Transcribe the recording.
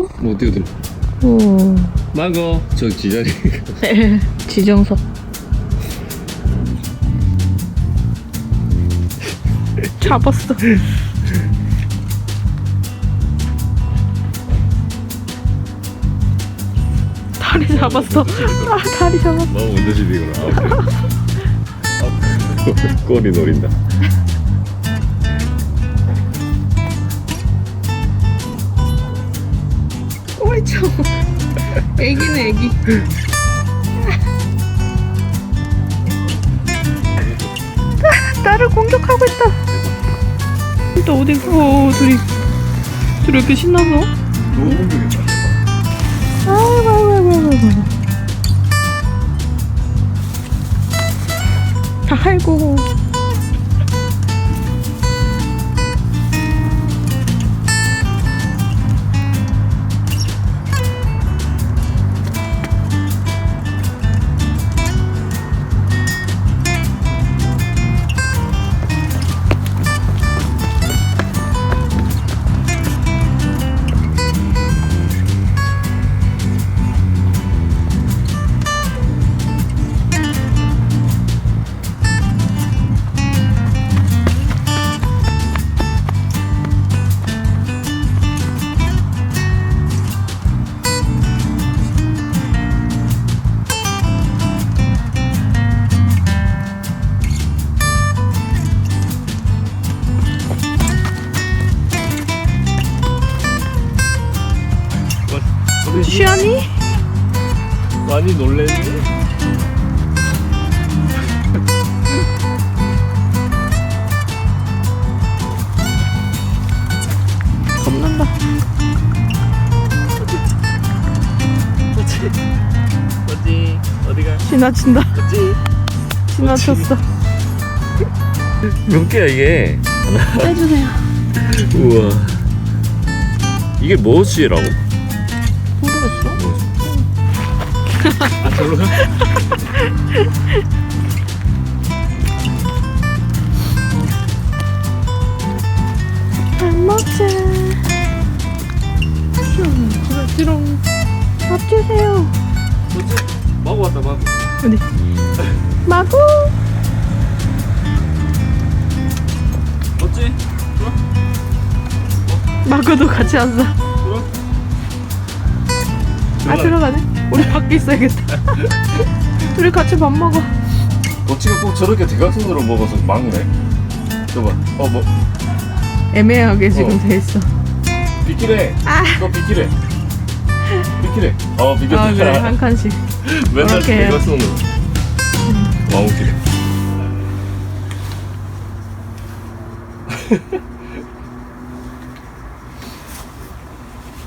또? 뭐 어떻게 들어? 오. 막어. 저 지자리. 지정석. 잡았어. 다리 잡았어. 아, 다리 잡았어. 너무 먼저 집이구나. 아, 꼬리 노린다. 꼬리 쳐. 애기네, 애기. 아, 나를 공격하고 있다. 또 어디, 어, 둘이, 둘이 이렇게 신나서? 너무 힘들겠다. 아이고, 아이고, 아이고, 아이고. 아이고. 취하니? 많이 놀랬네. 겁난다. 어디? 어디? 어디가? 지나친다. 어디? 지나쳤어. 몇 개야 이게? 빼주세요. 우와. 이게 무엇이라고? 모르겠어. 아 저로? 밥 먹자. 그래. 밥 주세요. 뭐지? 마구 왔다 마구. 어디? 마구. 어찌? 마구도 같이 왔어. 아, 들어가네. 우리 밖에 있어야겠다. 우리 같이 밥 먹어. 거치가 꼭 저렇게 대각선으로 먹어서 막네. 저봐. 어 뭐? 애매하게 지금 어. 돼 있어. 비키래. 아. 너 비키래. 비키래. 어 비켰다. 아, 그래. 한 칸씩. 맨날 해요. 대각선으로. 와 웃기네.